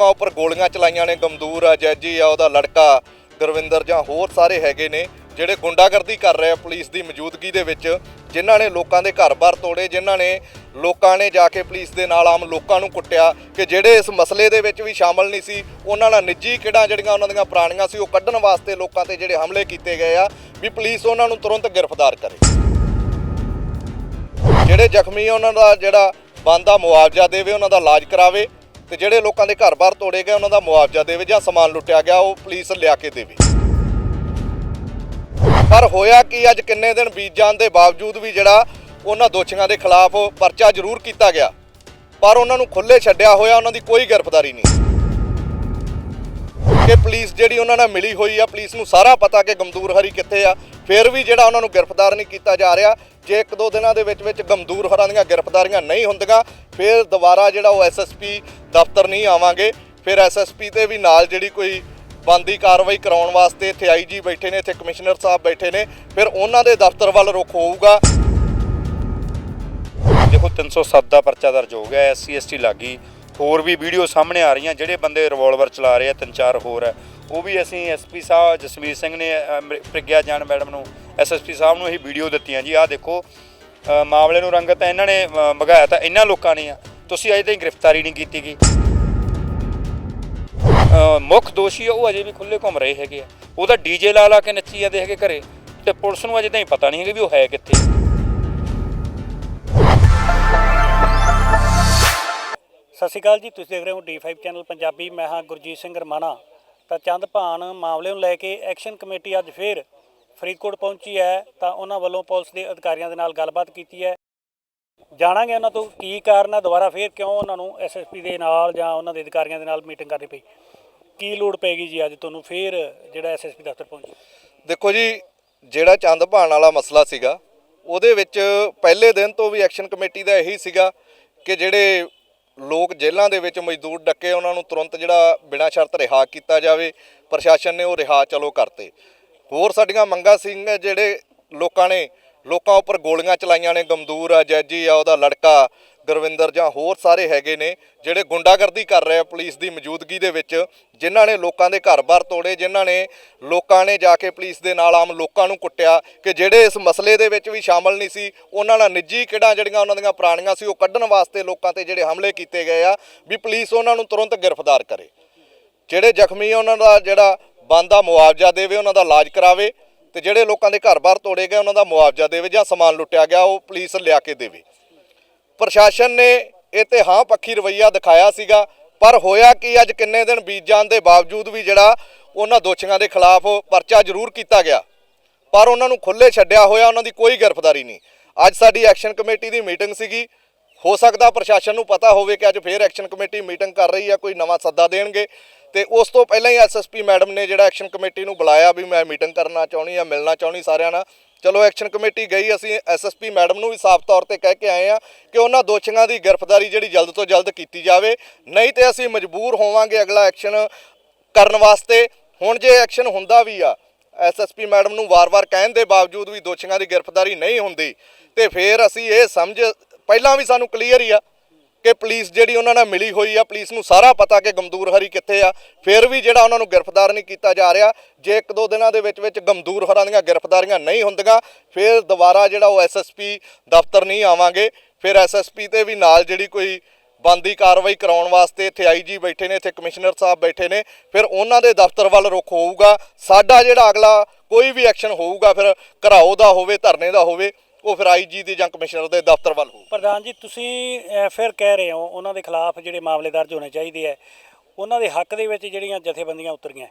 ਲੋਕਾਂ ਉੱਪਰ ਗੋਲੀਆਂ ਚਲਾਈਆਂ ਨੇ ਗਮਦੂਰ ਆ, ਜੈਜੀ ਆ, ਉਹਦਾ ਲੜਕਾ ਗੁਰਵਿੰਦਰ ਜਾਂ ਹੋਰ ਸਾਰੇ ਹੈਗੇ ਨੇ, ਜਿਹੜੇ ਗੁੰਡਾਗਰਦੀ ਕਰ ਰਹੇ ਆ ਪੁਲਿਸ ਦੀ ਮੌਜੂਦਗੀ ਦੇ ਵਿੱਚ, ਜਿਨ੍ਹਾਂ ਨੇ ਲੋਕਾਂ ਦੇ ਘਰ-ਬਾਰ ਤੋੜੇ, ਜਿਨ੍ਹਾਂ ਨੇ ਲੋਕਾਂ ਨੇ ਜਾ ਕੇ ਪੁਲਿਸ ਦੇ ਨਾਲ ਆਮ ਲੋਕਾਂ ਨੂੰ ਕੁੱਟਿਆ, ਕਿ ਜਿਹੜੇ ਇਸ ਮਸਲੇ ਦੇ ਵਿੱਚ ਵੀ ਸ਼ਾਮਲ ਨਹੀਂ ਸੀ, ਉਹਨਾਂ ਨਾਲ ਨਿੱਜੀ ਕਿਹੜਾਂ ਜਿਹੜੀਆਂ ਉਹਨਾਂ ਦੀਆਂ ਪੁਰਾਣੀਆਂ ਸੀ, ਉਹ ਕੱਢਣ ਵਾਸਤੇ ਲੋਕਾਂ ਤੇ ਜਿਹੜੇ ਹਮਲੇ ਕੀਤੇ ਗਏ ਆ, ਵੀ ਪੁਲਿਸ ਉਹਨਾਂ ਨੂੰ ਤੁਰੰਤ ਗ੍ਰਿਫਤਾਰ ਕਰੇ। ਜਿਹੜੇ ਜ਼ਖਮੀ ਆ, ਉਹਨਾਂ ਦਾ ਜਿਹੜਾ ਬੰਦਾ ਮੁਆਵਜ਼ਾ ਦੇਵੇ, ਉਹਨਾਂ ਦਾ ਇਲਾਜ ਕਰਾਵੇ ਤੇ ਜਿਹੜੇ ਲੋਕਾਂ ਦੇ ਘਰ-ਬਾਰ ਤੋੜੇ ਗਏ, ਉਹਨਾਂ ਦਾ ਮੁਆਵਜ਼ਾ ਦੇਵੇ ਜਾਂ ਸਮਾਨ ਲੁੱਟਿਆ ਗਿਆ, ਉਹ ਪੁਲਿਸ ਲਿਆ ਕੇ ਦੇਵੇ। ਪਰ ਹੋਇਆ ਕਿ, ਅੱਜ ਕਿੰਨੇ ਦਿਨ ਬੀਤ ਜਾਣ ਦੇ ਬਾਵਜੂਦ ਵੀ ਜਿਹੜਾ ਉਹਨਾਂ ਦੋਸ਼ੀਆਂ ਦੇ ਖਿਲਾਫ ਪਰਚਾ ਜ਼ਰੂਰ ਕੀਤਾ ਗਿਆ। ਪਰ ਉਹਨਾਂ ਨੂੰ ਖੁੱਲੇ ਛੱਡਿਆ ਹੋਇਆ, ਉਹਨਾਂ ਦੀ ਕੋਈ ਗ੍ਰਿਫਤਾਰੀ ਨਹੀਂ। ਕਿ ਪੁਲਿਸ ਜਿਹੜੀ ਉਹਨਾਂ ਨਾਲ ਮਿਲੀ ਹੋਈ ਆ, ਪੁਲਿਸ ਨੂੰ ਸਾਰਾ ਪਤਾ ਕਿ ਗਮਦੂਰ ਹਰੀ ਕਿੱਥੇ ਆ, ਫਿਰ ਵੀ ਜਿਹੜਾ ਉਹਨਾਂ ਨੂੰ ਗ੍ਰਿਫਤਾਰ ਨਹੀਂ ਕੀਤਾ ਜਾ ਰਿਹਾ ਜੇ ਇੱਕ ਦੋ ਦਿਨਾਂ ਦੇ ਵਿੱਚ ਵਿੱਚ ਗਮਦੂਰ ਹੋਰਾਂ ਦੀਆਂ ਗ੍ਰਿਫਤਾਰੀਆਂ ਨਹੀਂ ਹੁੰਦੀਆਂ ਫਿਰ ਦੁਬਾਰਾ ਜਿਹੜਾ ਉਹ ਐਸਐਸਪੀ ਦਫ਼ਤਰ ਨਹੀਂ ਆਵਾਂਗੇ। ਫਿਰ ਐਸਐਸਪੀ ਤੇ ਵੀ ਨਾਲ ਜਿਹੜੀ ਕੋਈ ਬੰਦੀ ਕਾਰਵਾਈ ਕਰਾਉਣ ਵਾਸਤੇ ਇੱਥੇ ਆਈਜੀ ਬੈਠੇ ਨੇ ਇੱਥੇ ਕਮਿਸ਼ਨਰ ਸਾਹਿਬ ਬੈਠੇ ਨੇ ਫਿਰ ਉਹਨਾਂ ਦੇ ਦਫ਼ਤਰ ਵੱਲ ਰੁਖ ਹੋਊਗਾ। ਦੇਖੋ 307 ਦਾ ਪਰਚਾ ਦਰਜ ਹੋ ਗਿਆ ਐਸਸੀ ਐਸਟੀ ਲੱਗੀ ਹੋਰ ਵੀ ਵੀਡੀਓ ਸਾਹਮਣੇ ਆ ਰਹੀਆਂ ਜਿਹੜੇ ਬੰਦੇ ਰਿਵਾਲਵਰ ਚਲਾ ਰਹੇ ਆ ਤਿੰਨ ਚਾਰ ਹੋਰ ਹੈ ਉਹ ਵੀ ਅਸੀਂ ਐਸਪੀ ਸਾਹਿਬ ਜਸਵੀਰ ਸਿੰਘ ਨੇ ਅ, ਮਰ- ਪ੍ਰਗਿਆ ਜਾਨ ਮੈਡਮ ਨੂੰ ਐਸਐਸਪੀ ਸਾਹਿਬ ਨੂੰ ਇਹ ਵੀਡੀਓ ਦਿੱਤੀਆਂ ਜੀ ਆਹ ਦੇਖੋ ਅ, ਮਾਮਲੇ ਨੂੰ ਰੰਗਤ ਇਹਨਾਂ ਨੇ ਅ, ਮਗਾਇਆ ਤਾਂ ਇਹਨਾਂ ਲੋਕਾਂ ਨੇ ਆ। ਤੁਸੀਂ ਅਜੇ ਤਾਈਂ ਗ੍ਰਿਫਤਾਰੀ ਨਹੀਂ ਕੀਤੀ ਗਈ ਅ, ਮੁੱਖ ਦੋਸ਼ੀ ਆ ਉਹ ਅਜੇ ਵੀ ਖੁੱਲੇ ਘੁੰਮ ਰਹੇ ਹੈਗੇ ਆ। ਉਹਦਾ ਡੀਜੇ ਲਾ ਲਾ ਕੇ ਨੱਚੀ ਜਾਂਦੇ ਹੈਗੇ ਘਰੇ ਤੇ ਪੁਲਿਸ ਨੂੰ ਅਜੇ ਤਾਈਂ ਪਤਾ ਨਹੀਂ ਹੈਗਾ ਵੀ ਉਹ ਹੈ ਕਿੱਥੇ। ਸਤਿ ਸ਼੍ਰੀ ਅਕਾਲ ਜੀ ਤੁਸੀਂ ਦੇਖ ਰਹੇ ਹੋ D5 ਚੈਨਲ ਪੰਜਾਬੀ। ਮੈਂ ਹਾਂ ਗੁਰਜੀਤ ਸਿੰਘ ਰਮਾਣਾ। ਤਾਂ ਚੰਦ ਭਾਨ ਮਾਮਲੇ ਨੂੰ ਲੈ ਕੇ ਐਕਸ਼ਨ ਕਮੇਟੀ ਅੱਜ ਫੇਰ ਫਰੀਦਕੋਟ ਪਹੁੰਚੀ ਹੈ, ਤਾਂ ਉਹਨਾਂ ਵੱਲੋਂ ਪੁਲਿਸ ਦੇ ਅਧਿਕਾਰੀਆਂ ਦੇ ਨਾਲ ਗੱਲਬਾਤ ਕੀਤੀ ਹੈ। ਜਾਣਾਂਗੇ ਉਹਨਾਂ ਤੋਂ ਕੀ ਕਾਰਨ ਹੈ, ਦੁਬਾਰਾ ਫੇਰ ਕਿਉਂ ਉਹਨਾਂ ਨੂੰ ਐਸਐਸਪੀ ਦੇ ਨਾਲ ਜਾਂ ਉਹਨਾਂ ਦੇ ਅਧਿਕਾਰੀਆਂ ਦੇ ਨਾਲ ਮੀਟਿੰਗ ਕਰਨੀ ਪਈ? ਕੀ ਲੋੜ ਪੈਗੀ ਜੀ ਅੱਜ ਤੁਹਾਨੂੰ ਫੇਰ ਜਿਹੜਾ ਐਸਐਸਪੀ ਦਫ਼ਤਰ ਪਹੁੰਚੇ ਦੇਖੋ ਜੀ, ਜਿਹੜਾ ਚੰਦ ਭਾਣ ਵਾਲਾ ਮਸਲਾ ਸੀਗਾ, ਉਹਦੇ ਵਿੱਚ ਪਹਿਲੇ ਦਿਨ ਤੋਂ ਵੀ ਐਕਸ਼ਨ ਕਮੇਟੀ ਦਾ ਇਹੀ ਸੀਗਾ ਕਿ ਜਿਹੜੇ ਲੋਕ ਜੇਲ੍ਹਾਂ ਦੇ ਵਿੱਚ ਮਜ਼ਦੂਰ ਡੱਕੇ ਉਹਨਾਂ ਨੂੰ ਤੁਰੰਤ ਜਿਹੜਾ ਬਿਨਾਂ ਸ਼ਰਤ ਰਿਹਾ ਕੀਤਾ ਜਾਵੇ, ਪ੍ਰਸ਼ਾਸਨ ਨੇ ਉਹ ਰਿਹਾ ਚਲੋ ਕਰਤੇ। ਹੋਰ ਸਾਡੀਆਂ ਮੰਗਾਂ ਸਿੰਘ ਜਿਹੜੇ ਲੋਕਾਂ ਨੇ, ਲੋਕਾਂ ਉੱਪਰ ਗੋਲੀਆਂ ਚਲਾਈਆਂ ਨੇ ਗਮਦੂਰ ਆ, ਜੈਜੀ ਆ, ਉਹਦਾ ਲੜਕਾ, ਗੁਰਵਿੰਦਰ ਜਾਂ ਹੋਰ ਸਾਰੇ ਹੈਗੇ ਨੇ, ਜਿਹੜੇ ਗੁੰਡਾਗਰਦੀ ਕਰ ਰਹੇ ਆ ਪੁਲਿਸ ਦੀ ਮੌਜੂਦਗੀ ਦੇ ਵਿੱਚ, ਜਿਨ੍ਹਾਂ ਨੇ ਲੋਕਾਂ ਦੇ ਘਰ-ਬਾਰ ਤੋੜੇ, ਜਿਨ੍ਹਾਂ ਨੇ ਲੋਕਾਂ ਨੇ ਜਾ ਕੇ ਪੁਲਿਸ ਦੇ ਨਾਲ ਆਮ ਲੋਕਾਂ ਨੂੰ ਕੁੱਟਿਆ, ਕਿ ਜਿਹੜੇ ਇਸ ਮਸਲੇ ਦੇ ਵਿੱਚ ਵੀ ਸ਼ਾਮਲ ਨਹੀਂ ਸੀ, ਉਹਨਾਂ ਨਾਲ ਨਿੱਜੀ ਕਿਹੜਾ ਜਿਹੜੀਆਂ ਉਹਨਾਂ ਦੀਆਂ ਪੁਰਾਣੀਆਂ ਸੀ, ਉਹ ਕੱਢਣ ਵਾਸਤੇ ਲੋਕਾਂ ਤੇ ਜਿਹੜੇ ਹਮਲੇ ਕੀਤੇ ਗਏ ਆ, ਵੀ ਪੁਲਿਸ ਉਹਨਾਂ ਨੂੰ ਤੁਰੰਤ ਗ੍ਰਿਫਤਾਰ ਕਰੇ। ਜਿਹੜੇ ਜ਼ਖਮੀ ਉਹਨਾਂ ਦਾ ਜਿਹੜਾ ਬੰਦਾ ਮੁਆਵਜ਼ਾ ਦੇਵੇ, ਉਹਨਾਂ ਦਾ ਇਲਾਜ ਕਰਾਵੇ ਤੇ ਜਿਹੜੇ ਲੋਕਾਂ ਦੇ ਘਰ-ਬਾਰ ਤੋੜੇ ਗਏ, ਉਹਨਾਂ ਦਾ ਮੁਆਵਜ਼ਾ ਦੇਵੇ ਜਾਂ ਸਮਾਨ ਲੁੱਟਿਆ ਗਿਆ, ਉਹ ਪੁਲਿਸ ਲਿਆ ਕੇ ਦੇਵੇ। ਪ੍ਰਸ਼ਾਸਨ ਨੇ ਇਹ ਤੇ ਹਾਂ ਪੱਖੀ ਰਵਈਆ ਦਿਖਾਇਆ ਸੀਗਾ, ਪਰ ਹੋਇਆ ਕਿ, ਅੱਜ ਕਿੰਨੇ ਦਿਨ ਬੀਤ ਜਾਣ ਦੇ ਬਾਵਜੂਦ ਵੀ ਜਿਹੜਾ ਉਹਨਾਂ ਦੋਸ਼ੀਆਂ ਦੇ ਖਿਲਾਫ ਪਰਚਾ ਜ਼ਰੂਰ ਕੀਤਾ ਗਿਆ। ਪਰ ਉਹਨਾਂ ਨੂੰ ਖੁੱਲੇ ਛੱਡਿਆ ਹੋਇਆ, ਉਹਨਾਂ ਦੀ ਕੋਈ ਗ੍ਰਿਫਤਾਰੀ ਨਹੀਂ। ਅੱਜ ਸਾਡੀ ਐਕਸ਼ਨ ਕਮੇਟੀ ਦੀ ਮੀਟਿੰਗ ਸੀਗੀ। ਹੋ ਸਕਦਾ ਪ੍ਰਸ਼ਾਸਨ ਨੂੰ ਪਤਾ ਹੋਵੇ ਕਿ ਅੱਜ ਫੇਰ ਐਕਸ਼ਨ ਕਮੇਟੀ ਮੀਟਿੰਗ ਕਰ ਰਹੀ ਹੈ, ਕੋਈ ਨਵਾਂ ਸੱਦਾ ਦੇਣਗੇ। ਤੇ ਉਸ ਤੋਂ ਪਹਿਲਾਂ ਹੀ ਐਸਐਸਪੀ ਮੈਡਮ ਨੇ ਜਿਹੜਾ ਐਕਸ਼ਨ ਕਮੇਟੀ ਨੂੰ ਬੁਲਾਇਆ ਵੀ ਮੈਂ ਮੀਟਿੰਗ ਕਰਨਾ ਚਾਹੁੰਦੀ ਆ ਮਿਲਣਾ ਚਾਹੁੰਦੀ ਸਾਰਿਆਂ ਨਾਲ। ਚਲੋ ਐਕਸ਼ਨ ਕਮੇਟੀ ਗਈ, ਅਸੀਂ ਐਸਐਸਪੀ ਮੈਡਮ ਨੂੰ ਵੀ ਸਾਫ਼ ਤੌਰ ਤੇ ਕਹਿ ਕੇ ਆਏ ਆ ਕਿ ਉਹਨਾਂ ਦੋਸ਼ੀਆਂ ਦੀ ਗ੍ਰਿਫਤਾਰੀ ਜਿਹੜੀ ਜਲਦ ਤੋਂ ਜਲਦ ਕੀਤੀ ਜਾਵੇ। ਨਹੀਂ ਤੇ ਅਸੀਂ ਮਜਬੂਰ ਹੋਵਾਂਗੇ ਅਗਲਾ ਐਕਸ਼ਨ ਕਰਨ ਵਾਸਤੇ। ਹੁਣ ਜੇ ਐਕਸ਼ਨ ਹੁੰਦਾ ਵੀ ਆ ਐਸਐਸਪੀ ਮੈਡਮ ਨੂੰ ਵਾਰ-ਵਾਰ ਕਹਿਣ ਦੇ ਬਾਵਜੂਦ ਵੀ ਦੋਸ਼ੀਆਂ ਦੀ ਗ੍ਰਿਫਤਾਰੀ ਨਹੀਂ ਹੁੰਦੀ, ਤੇ ਫਿਰ ਅਸੀਂ ਇਹ ਸਮਝ, ਪਹਿਲਾਂ ਵੀ ਸਾਨੂੰ ਕਲੀਅਰ ਹੀ ਆ ਕਿ ਪੁਲਿਸ ਜਿਹੜੀ ਉਹਨਾਂ ਨਾਲ ਮਿਲੀ ਹੋਈ ਆ, ਪੁਲਿਸ ਨੂੰ ਸਾਰਾ ਪਤਾ ਕਿ ਗਮਦੂਰ ਹਰੀ ਕਿੱਥੇ ਆ, ਫਿਰ ਵੀ ਜਿਹੜਾ ਉਹਨਾਂ ਨੂੰ ਗ੍ਰਿਫਤਾਰ ਨਹੀਂ ਕੀਤਾ ਜਾ ਰਿਹਾ, ਜੇ ਇੱਕ ਦੋ ਦਿਨਾਂ ਦੇ ਵਿੱਚ ਵਿੱਚ ਗਮਦੂਰ ਹਰਾਂ ਦੀਆਂ ਗ੍ਰਿਫਤਾਰੀਆਂ ਨਹੀਂ ਹੁੰਦੀਆਂ, ਫਿਰ ਦੁਬਾਰਾ ਜਿਹੜਾ ਉਹ ਐਸਐਸਪੀ ਦਫ਼ਤਰ ਨਹੀਂ ਆਵਾਂਗੇ, ਫਿਰ ਐਸਐਸਪੀ ਤੇ ਵੀ ਨਾਲ ਜਿਹੜੀ ਕੋਈ ਬੰਦੀ ਕਾਰਵਾਈ ਕਰਾਉਣ ਵਾਸਤੇ ਇੱਥੇ ਆਈਜੀ ਬੈਠੇ ਨੇ, ਇੱਥੇ ਕਮਿਸ਼ਨਰ ਸਾਹਿਬ ਬੈਠੇ ਨੇ, ਫਿਰ ਉਹਨਾਂ ਦੇ ਦਫ਼ਤਰ ਵੱਲ ਰੁਖ ਹੋਊਗਾ, ਸਾਡਾ ਜਿਹੜਾ ਅਗਲਾ ਕੋਈ ਵੀ ਐਕਸ਼ਨ ਹੋਊਗਾ, ਫਿਰ ਘਰਾਓ ਦਾ ਹੋਵੇ, ਧਰਨੇ ਦਾ ਹੋਵੇ ਉਹ ਫਿਰ ਆਈਜੀ ਦੇ ਜਾਂ ਕਮਿਸ਼ਨਰ ਦੇ ਦਫ਼ਤਰ ਵੱਲ ਹੋਊ। ਪ੍ਰਧਾਨ ਜੀ ਤੁਸੀਂ ਅਹ, ਫਿਰ ਕਹਿ ਰਹੇ ਹੋ ਉਹਨਾਂ ਦੇ ਖਿਲਾਫ ਜਿਹੜੇ ਮਾਮਲੇ ਦਰਜ ਹੋਣੇ ਚਾਹੀਦੇ ਹੈ ਉਹਨਾਂ ਦੇ ਹੱਕ ਦੇ ਵਿੱਚ ਜਿਹੜੀਆਂ ਜਥੇਬੰਦੀਆਂ ਉਤਰੀਆਂ।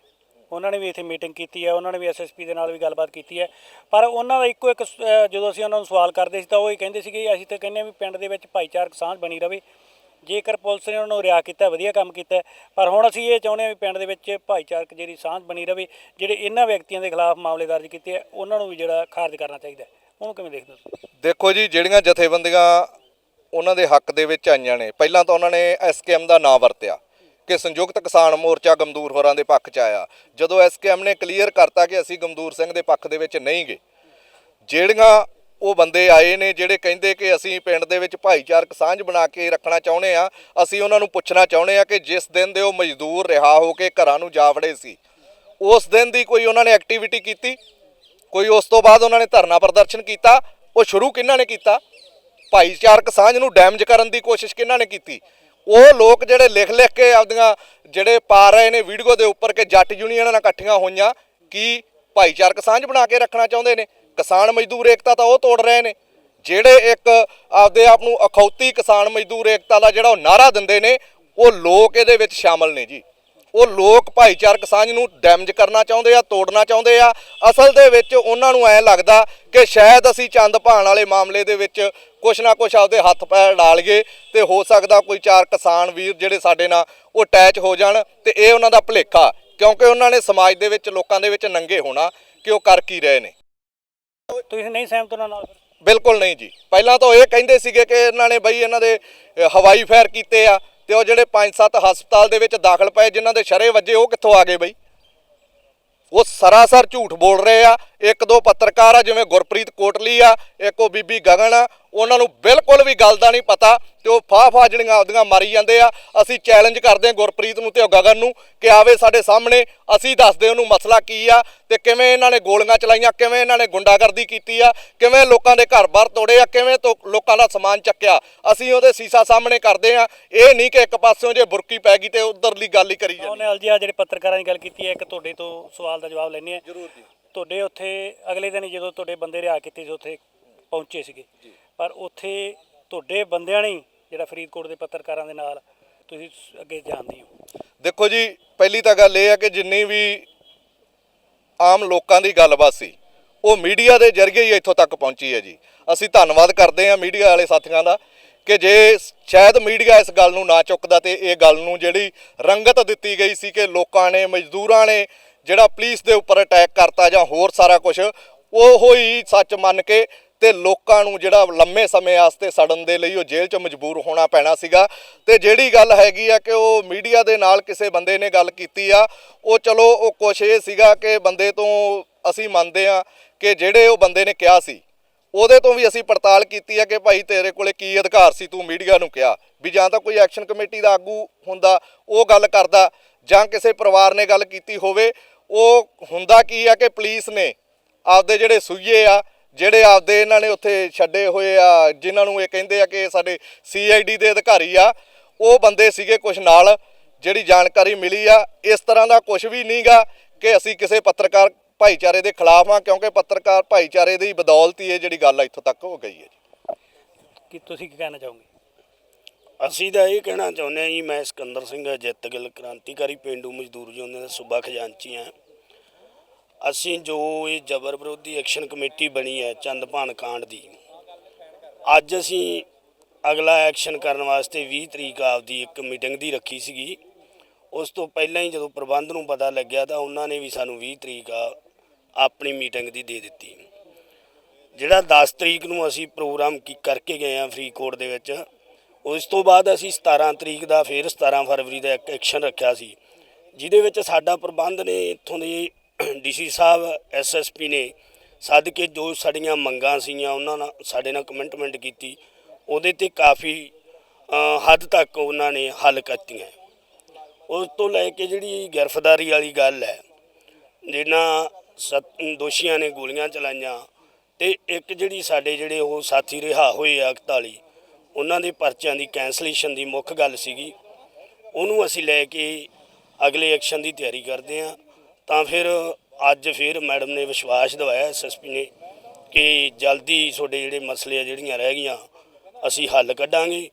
ਉਹਨਾਂ ਨੇ ਵੀ ਇੱਥੇ ਮੀਟਿੰਗ ਕੀਤੀ ਹੈ ਉਹਨਾਂ ਨੇ ਵੀ ਐਸਐਸਪੀ ਦੇ ਨਾਲ ਵੀ ਗੱਲਬਾਤ ਕੀਤੀ ਹੈ ਪਰ ਉਹਨਾਂ ਦਾ ਇੱਕੋ ਇੱਕ ਸ- ਅਹ, ਜਦੋਂ ਅਸੀਂ ਉਹਨਾਂ ਨੂੰ ਸਵਾਲ ਕਰਦੇ ਸੀ ਤਾਂ ਉਹ ਇਹ ਕਹਿੰਦੇ ਸੀ ਕਿ ਅਸੀਂ ਤਾਂ ਕਹਿੰਦੇ ਹਾਂ ਵੀ ਪਿੰਡ ਦੇ ਵਿੱਚ ਭਾਈਚਾਰਕ ਸਾਂਝ ਬਣੀ ਰਵੇ। ਜੇਕਰ ਪੁਲਿਸ ਨੇ ਉਹਨਾਂ ਨੂੰ ਰਿਆ ਕੀਤਾ ਵਧੀਆ ਕੰਮ ਕੀਤਾ ਪਰ ਹੁਣ ਅਸੀਂ ਇਹ ਚਾਹੁੰਦੇ ਹਾਂ ਵੀ ਪਿੰਡ ਦੇ ਵਿੱਚ ਭਾਈਚਾਰਕ ਜਿਹੜੀ ਸਾਂਝ ਬਣੀ ਰਵੇ ਜਿਹੜੇ ਇਹਨਾਂ ਵਿਅਕਤੀਆਂ ਦੇ ਖਿਲਾਫ ਮਾਮਲੇ ਦਰਜ ਕੀਤੇ ਆ ਉਹਨਾਂ ਨੂੰ ਵੀ ਜਿਹੜਾ ਖਾਰਜ ਕਰਨਾ ਚਾਹੀਦਾ। ਹੈ। ਉਹਨੂੰ ਕਿਵੇਂ ਦੇਖਦੇ ਹੋ ਦੇਖੋ ਜੀ, ਜਿਹੜੀਆਂ ਜਥੇਬੰਦੀਆਂ ਉਹਨਾਂ ਦੇ ਹੱਕ ਦੇ ਵਿੱਚ ਆਈਆਂ ਨੇ, ਪਹਿਲਾਂ ਤਾਂ ਉਹਨਾਂ ਨੇ ਐਸਕੇਐਮ ਦਾ ਨਾਂ ਵਰਤਿਆ ਕਿ ਸੰਯੁਕਤ ਕਿਸਾਨ ਮੋਰਚਾ ਗਮਦੂਰ ਹੋਰਾਂ ਦੇ ਪੱਖ 'ਚ ਆਇਆ। ਜਦੋਂ ਐਸਕੇਐਮ ਨੇ ਕਲੀਅਰ ਕਰਤਾ ਕਿ ਅਸੀਂ ਗਮਦੂਰ ਸਿੰਘ ਦੇ ਪੱਖ ਦੇ ਵਿੱਚ ਨਹੀਂ ਗਏ, ਜਿਹੜੀਆਂ ਉਹ ਬੰਦੇ ਆਏ ਨੇ, ਜਿਹੜੇ ਕਹਿੰਦੇ ਕਿ ਅਸੀਂ ਪਿੰਡ ਦੇ ਵਿੱਚ ਭਾਈਚਾਰਕ ਸਾਂਝ ਬਣਾ ਕੇ ਰੱਖਣਾ ਚਾਹੁੰਦੇ ਆ ਅਸੀਂ ਉਹਨਾਂ ਨੂੰ ਪੁੱਛਣਾ ਚਾਹੁੰਦੇ ਆ ਕਿ ਜਿਸ ਦਿਨ ਦੇ ਉਹ ਮਜ਼ਦੂਰ ਰਿਹਾ ਹੋ ਕੇ ਘਰਾਂ ਨੂੰ ਜਾ ਵੜੇ ਸੀ, ਉਸ ਦਿਨ ਦੀ ਕੋਈ ਉਹਨਾਂ ਨੇ ਐਕਟੀਵਿਟੀ ਕੀਤੀ? ਕੋਈ ਉਸ ਤੋਂ ਬਾਅਦ ਉਹਨਾਂ ਨੇ ਧਰਨਾ ਪ੍ਰਦਰਸ਼ਨ ਕੀਤਾ, ਉਹ ਸ਼ੁਰੂ ਕਿਹਨਾਂ ਨੇ ਕੀਤਾ? ਭਾਈਚਾਰਕ ਸਾਂਝ ਨੂੰ ਡੈਮੇਜ ਕਰਨ ਦੀ ਕੋਸ਼ਿਸ਼ ਕਿਹਨਾਂ ਨੇ ਕੀਤੀ? ਉਹ ਲੋਕ ਜਿਹੜੇ ਲਿਖ ਲਿਖ ਕੇ ਆਪਦੀਆਂ ਜਿਹੜੇ ਪਾ ਰਹੇ ਨੇ ਵੀਡੀਓ ਦੇ ਉੱਪਰ ਕਿ ਜੱਟ ਯੂਨੀਅਨਾਂ ਨਾਲ ਇਕੱਠੀਆਂ ਹੋਈਆਂ, ਕੀ ਭਾਈਚਾਰਕ ਸਾਂਝ ਬਣਾ ਕੇ ਰੱਖਣਾ ਚਾਹੁੰਦੇ ਨੇ? ਕਿਸਾਨ ਮਜ਼ਦੂਰ ਏਕਤਾ ਤਾਂ ਉਹ ਤੋੜ ਰਹੇ ਨੇ। ਜਿਹੜੇ ਇੱਕ ਆਪਦੇ ਆਪ ਨੂੰ ਅਖੌਤੀ ਕਿਸਾਨ ਮਜ਼ਦੂਰ ਏਕਤਾ ਦਾ ਜਿਹੜਾ ਉਹ ਨਾਰਾ ਦਿੰਦੇ ਨੇ, ਉਹ ਲੋਕ ਇਹਦੇ ਵਿੱਚ ਸ਼ਾਮਲ ਨੇ ਜੀ। ਉਹ ਲੋਕ ਭਾਈਚਾਰਕ ਸਾਂਝ ਨੂੰ ਡੈਮੇਜ ਕਰਨਾ ਚਾਹੁੰਦੇ ਆ ਤੋੜਨਾ ਚਾਹੁੰਦੇ ਆ। ਅਸਲ ਦੇ ਵਿੱਚ ਉਹਨਾਂ ਨੂੰ ਐ ਲੱਗਦਾ ਕਿ ਸ਼ਾਇਦ ਅਸੀਂ ਚੰਦ ਭਾਣ ਵਾਲੇ ਮਾਮਲੇ ਦੇ ਵਿੱਚ ਕੁਛ ਨਾ ਕੁਛ ਆਪਦੇ ਹੱਥ ਪੈਰ ਡਾਲ ਗਏ ਤੇ ਹੋ ਸਕਦਾ ਕੋਈ ਚਾਰ ਕਿਸਾਨ ਵੀਰ ਜਿਹੜੇ ਸਾਡੇ ਨਾਲ ਉਹ ਅਟੈਚ ਹੋ ਜਾਣ ਤੇ ਇਹ ਉਹਨਾਂ ਦਾ ਭੁਲੇਖਾ ਕਿਉਂਕਿ ਉਹਨਾਂ ਨੇ ਸਮਾਜ ਦੇ ਵਿੱਚ ਲੋਕਾਂ ਦੇ ਵਿੱਚ ਨੰਗੇ ਹੋਣਾ ਕਿ ਉਹ ਕਰ ਕੀ ਰਹੇ ਨੇ। ਤੁਸੀਂ ਨਹੀਂ ਸਹਿਮਤ ਉਹਨਾਂ ਨਾਲ? ਬਿਲਕੁਲ ਨਹੀਂ ਜੀ। ਪਹਿਲਾਂ ਤਾਂ ਉਹ ਇਹ ਕਹਿੰਦੇ ਸੀਗੇ ਕਿ ਇਹਨਾਂ ਨੇ ਬਈ ਇਹਨਾਂ ਦੇ ਹਵਾਈ ਫਾਇਰ ਕੀਤੇ ਆ। ਤੇ ਉਹ ਜਿਹੜੇ 5-7 ਹਸਪਤਾਲ ਦੇ ਵਿੱਚ ਦਾਖਲ ਪਏ ਜਿਨ੍ਹਾਂ ਦੇ ਸ਼ਰੇ ਵੱਜੇ, ਉਹ ਕਿੱਥੋਂ ਆ ਗਏ ਬਈ? ਉਹ ਸਰਾਸਰ ਝੂਠ ਬੋਲ ਰਹੇ ਆ। ਇੱਕ ਦੋ ਪੱਤਰਕਾਰ ਆ, ਜਿਵੇਂ ਗੁਰਪ੍ਰੀਤ ਕੋਟਲੀ ਆ, ਇੱਕ ਉਹ ਬੀਬੀ ਗਗਨ ਆ ਉਹਨਾਂ ਨੂੰ ਬਿਲਕੁਲ ਵੀ ਗੱਲ ਦਾ ਨਹੀਂ ਪਤਾ ਤੇ ਉਹ ਫਾਹ ਫਾਹ ਜਿਹੜੀਆਂ ਆਪਦੀਆਂ ਮਾਰੀ ਜਾਂਦੇ ਆ ਅਸੀਂ ਚੈਲੰਜ ਕਰਦੇ ਹਾਂ ਗੁਰਪ੍ਰੀਤ ਨੂੰ ਤੇ ਉਹ ਗਗਨ ਨੂੰ ਕਿ ਆਵੇ ਸਾਡੇ ਸਾਹਮਣੇ ਅਸੀਂ ਦੱਸਦੇ ਉਹਨੂੰ ਮਸਲਾ ਕੀ ਆ ਤੇ ਕਿਵੇਂ ਇਹਨਾਂ ਨੇ ਗੋਲੀਆਂ ਚਲਾਈਆਂ ਕਿਵੇਂ ਇਹਨਾਂ ਨੇ ਗੁੰਡਾਗਰਦੀ ਕੀਤੀ ਆ ਕਿਵੇਂ ਲੋਕਾਂ ਦੇ ਘਰ-ਬਾਰ ਤੋੜੇ ਆ ਕਿਵੇਂ ਤੋਂ ਲੋਕਾਂ ਦਾ ਸਮਾਨ ਚੱਕਿਆ। ਅਸੀਂ ਉਹਦੇ ਸੀਸਾ ਸਾਹਮਣੇ ਕਰਦੇ ਆ ਇਹ ਨਹੀਂ ਕਿ ਇੱਕ ਪਾਸਿਓਂ ਜੇ ਬੁਰਕੀ ਪੈ ਗਈ ਤੇ ਉਧਰਲੀ ਗੱਲ ਹੀ ਕਰੀ ਜਾਂਦੇ। ਉਹਨੇ ਅਲਜੀਆ ਜਿਹੜੇ ਪੱਤਰਕਾਰਾਂ ਦੀ ਗੱਲ ਕੀਤੀ ਹੈ ਇੱਕ ਤੁਹਾਡੇ ਤੋਂ ਸਵਾਲ ਦਾ ਜਵਾਬ ਲੈਣੇ ਆ ਜ਼ਰੂਰ ਜੀ। ਤੁਹਾਡੇ ਉੱਥੇ ਅਗਲੇ ਦਿਨ ਜਦੋਂ ਤੁਹਾਡੇ ਬੰਦੇ ਰਿਹਾ ਕੀਤੇ ਸੀ ਉੱਥੇ ਪਹੁੰਚੇ ਸੀਗੇ। ਪਰ ਉੱਥੇ ਤੁਹਾਡੇ ਬੰਦਿਆਂ ਨੇ ਹੀ ਜਿਹੜਾ ਫਰੀਦਕੋਟ ਦੇ ਪੱਤਰਕਾਰਾਂ ਦੇ ਨਾਲ ਤੁਸੀਂ ਅੱਗੇ ਜਾਣਦੇ ਹੋ। ਦੇਖੋ ਜੀ, ਪਹਿਲੀ ਤਾਂ ਗੱਲ ਇਹ ਹੈ ਕਿ ਜਿੰਨੀ ਵੀ ਆਮ ਲੋਕਾਂ ਦੀ ਗੱਲਬਾਤ ਸੀ, ਉਹ ਮੀਡੀਆ ਦੇ ਜ਼ਰੀਏ ਹੀ ਇੱਥੋਂ ਤੱਕ ਪਹੁੰਚੀ ਹੈ ਜੀ। ਅਸੀਂ ਧੰਨਵਾਦ ਕਰਦੇ ਹਾਂ ਮੀਡੀਆ ਵਾਲੇ ਸਾਥੀਆਂ ਦਾ ਕਿ ਜੇ ਸ਼ਾਇਦ ਮੀਡੀਆ ਇਸ ਗੱਲ ਨੂੰ ਨਾ ਚੁੱਕਦਾ ਤੇ ਇਹ ਗੱਲ ਨੂੰ ਜਿਹੜੀ ਰੰਗਤ ਦਿੱਤੀ ਗਈ ਸੀ ਕਿ ਲੋਕਾਂ ਨੇ, ਮਜ਼ਦੂਰਾਂ ਨੇ ਜਿਹੜਾ ਪੁਲਿਸ ਦੇ ਉੱਪਰ ਅਟੈਕ ਕਰਤਾ ਜਾਂ ਹੋਰ ਸਾਰਾ ਕੁਝ ਉਹ ਹੀ ਸੱਚ ਮੰਨ ਕੇ ਤੇ ਲੋਕਾਂ ਨੂੰ ਜਿਹੜਾ ਲੰਮੇ ਸਮੇਂ ਵਾਸਤੇ ਸੜਨ ਦੇ ਲਈ ਉਹ ਜੇਲ੍ਹ 'ਚ ਮਜਬੂਰ ਹੋਣਾ ਪੈਣਾ ਸੀਗਾ। ਤੇ ਜਿਹੜੀ ਗੱਲ ਹੈਗੀ ਆ ਕਿ ਉਹ ਮੀਡੀਆ ਦੇ ਨਾਲ ਕਿਸੇ ਬੰਦੇ ਨੇ ਗੱਲ ਕੀਤੀ ਆ, ਉਹ ਚਲੋ ਉਹ ਕੁਛ ਇਹ ਸੀਗਾ ਕਿ ਬੰਦੇ ਤੋਂ ਅਸੀਂ ਮੰਨਦੇ ਆ ਕਿ ਜਿਹੜੇ ਉਹ ਬੰਦੇ ਨੇ ਕਿਹਾ ਸੀ, ਉਹਦੇ ਤੋਂ ਵੀ ਅਸੀਂ ਪੜਤਾਲ ਕੀਤੀ ਹੈ ਕਿ ਭਾਈ ਤੇਰੇ ਕੋਲੇ ਕੀ ਅਧਿਕਾਰ ਸੀ ਤੂੰ ਮੀਡੀਆ ਨੂੰ ਕਿਹਾ ਵੀ ਜਾਂ ਤਾਂ ਕੋਈ ਐਕਸ਼ਨ ਕਮੇਟੀ ਦਾ ਆਗੂ ਹੁੰਦਾ, ਉਹ ਗੱਲ ਕਰਦਾ ਜਾਂ ਕਿਸੇ ਪਰਿਵਾਰ ਨੇ ਗੱਲ ਕੀਤੀ ਹੋਵੇ। ਉਹ ਹੁੰਦਾ ਕੀ ਆ ਕਿ ਪੁਲਿਸ ਨੇ ਆਪਦੇ ਜਿਹੜੇ ਸੂਈਏ ਆ ਜਿਹੜੇ ਆਪਦੇ ਇਹਨਾਂ ਨੇ ਉੱਥੇ ਛੱਡੇ ਹੋਏ ਆ ਜਿਨ੍ਹਾਂ ਨੂੰ ਇਹ ਕਹਿੰਦੇ ਆ ਕਿ ਸਾਡੇ ਸੀਆਈਡੀ ਦੇ ਅਧਿਕਾਰੀ ਆ ਉਹ ਬੰਦੇ ਸੀਗੇ ਕੁਝ ਨਾਲ ਜਿਹੜੀ ਜਾਣਕਾਰੀ ਮਿਲੀ ਆ ਇਸ ਤਰ੍ਹਾਂ ਦਾ ਕੁਝ ਵੀ ਨਹੀਂਗਾ ਕਿ ਅਸੀਂ ਕਿਸੇ ਪੱਤਰਕਾਰ ਭਾਈਚਾਰੇ ਦੇ ਖਿਲਾਫ ਆ ਕਿਉਂਕਿ ਪੱਤਰਕਾਰ ਭਾਈਚਾਰੇ ਦੀ ਬਦੌਲਤ ਹੀ ਇਹ ਜਿਹੜੀ ਗੱਲ ਇੱਥੋਂ ਤੱਕ ਹੋ ਗਈ ਹੈ ਜੀ। ਕਿ ਤੁਸੀਂ ਕੀ ਕਹਿਣਾ ਚਾਹੋਗੇ? ਅਸੀਂ ਤਾਂ ਇਹ ਕਹਿਣਾ ਚਾਹੁੰਦੇ ਹਾਂ ਜੀ ਮੈਂ ਸਿਕੰਦਰ ਸਿੰਘ ਜਿੱਤਗਿਲ ਕ੍ਰਾਂਤੀਕਾਰੀ ਪਿੰਡੂ ਮਜ਼ਦੂਰ ਯੂਨੀਅਨ ਦਾ ਸੂਬਾ ਖਜ਼ਾਨਚੀ ਹਾਂ। ਅਸੀਂ ਜੋ ਇਹ ਜ਼ਬਰ ਵਿਰੋਧੀ ਐਕਸ਼ਨ ਕਮੇਟੀ ਬਣੀ ਹੈ ਚੰਦਪਾਨ ਕਾਂਡ ਦੀ, ਅੱਜ ਅਸੀਂ ਅਗਲਾ ਐਕਸ਼ਨ ਕਰਨ ਵਾਸਤੇ 20 ਤਰੀਕ ਆਪਦੀ ਇੱਕ ਮੀਟਿੰਗ ਦੀ ਰੱਖੀ ਸੀਗੀ। ਉਸ ਤੋਂ ਪਹਿਲਾਂ ਹੀ ਜਦੋਂ ਪ੍ਰਬੰਧ ਨੂੰ ਪਤਾ ਲੱਗਿਆ ਤਾਂ ਉਹਨਾਂ ਨੇ ਵੀ ਸਾਨੂੰ 20 ਤਰੀਕ ਆਪਣੀ ਮੀਟਿੰਗ ਦੀ ਦੇ ਦਿੱਤੀ। ਜਿਹੜਾ 10 ਤਰੀਕ ਨੂੰ ਅਸੀਂ ਪ੍ਰੋਗਰਾਮ ਕੀ ਕਰਕੇ ਗਏ ਆ ਫਰੀਦਕੋਟ ਦੇ ਵਿੱਚ, ਉਸ ਤੋਂ ਬਾਅਦ ਅਸੀਂ 17 ਤਰੀਕ ਦਾ ਫਿਰ 17 ਫਰਵਰੀ ਦਾ ਇੱਕ ਐਕਸ਼ਨ ਰੱਖਿਆ ਸੀ, ਜਿਹਦੇ ਵਿੱਚ ਸਾਡਾ ਪ੍ਰਬੰਧ ਨੇ ਇੱਥੋਂ ਦੇ ਡੀਸੀ ਸਾਹਿਬ ਐਸਐਸਪੀ ਨੇ ਸੱਦ ਕੇ ਜੋ ਸਾਡੀਆਂ ਮੰਗਾਂ ਸੀਗੀਆਂ, ਉਹਨਾਂ ਨਾਲ ਸਾਡੇ ਨਾਲ ਕਮਿਟਮੈਂਟ ਕੀਤੀ, ਉਹਦੇ ਤੇ ਕਾਫੀ ਹੱਦ ਤੱਕ ਉਹਨਾਂ ਨੇ ਹੱਲ ਕਰਤੀਆਂ। ਉਸ ਤੋਂ ਲੈ ਕੇ ਜਿਹੜੀ ਗ੍ਰਿਫਤਾਰੀ ਵਾਲੀ ਗੱਲ ਹੈ ਜਿਨ੍ਹਾਂ ਸੱਤ ਦੋਸ਼ੀਆਂ ਨੇ ਗੋਲੀਆਂ ਚਲਾਈਆਂ ਤੇ ਇੱਕ ਜਿਹੜੀ ਸਾਡੇ ਜਿਹੜੇ ਉਹ ਸਾਥੀ ਰਿਹਾ ਹੋਏ ਆ 41 ਉਹਨਾਂ ਦੇ ਪਰਚਿਆਂ ਦੀ ਕੈਂਸਲੇਸ਼ਨ ਦੀ ਮੁੱਖ ਗੱਲ ਸੀਗੀ। ਉਹਨੂੰ ਅਸੀਂ ਲੈ ਕੇ ਅਗਲੇ ਐਕਸ਼ਨ ਦੀ ਤਿਆਰੀ ਕਰਦੇ ਆ ਤਾਂ ਫਿਰ ਅੱਜ ਫਿਰ ਮੈਡਮ ਨੇ ਵਿਸ਼ਵਾਸ ਦਿਵਾਇਆ ਐਸਐਸਪੀ ਨੇ, ਕਿ ਜਲਦੀ ਤੁਹਾਡੇ ਜਿਹੜੇ ਮਸਲੇ ਆ ਜਿਹੜੀਆਂ ਰਹਿ ਗਈਆਂ, ਅਸੀਂ ਹੱਲ ਕੱਢਾਂਗੇ।